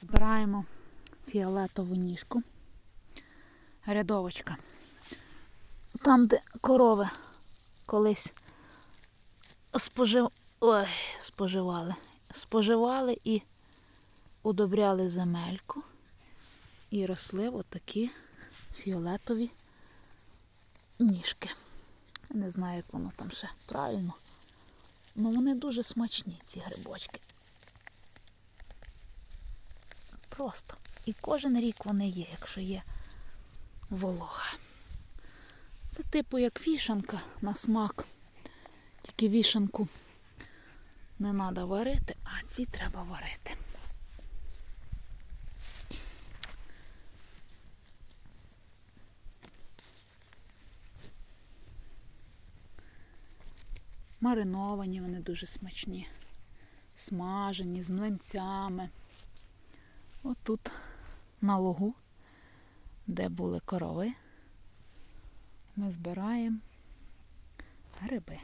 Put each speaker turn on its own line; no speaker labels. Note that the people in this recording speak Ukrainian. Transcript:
Збираємо фіолетову ніжку. Рядовочка. Там, де корови колись спожив... Ой, споживали. Споживали і удобряли земельку. І росли отакі фіолетові ніжки. Не знаю, як воно там ще правильно. Ну вони дуже смачні, ці грибочки. Просто. І кожен рік вони є, якщо є волога. Це типу як вішанка на смак. Тільки вішанку не треба варити, а ці треба варити. Мариновані вони дуже смачні, смажені з млинцями. Отут на лугу, де були корови, ми збираємо гриби.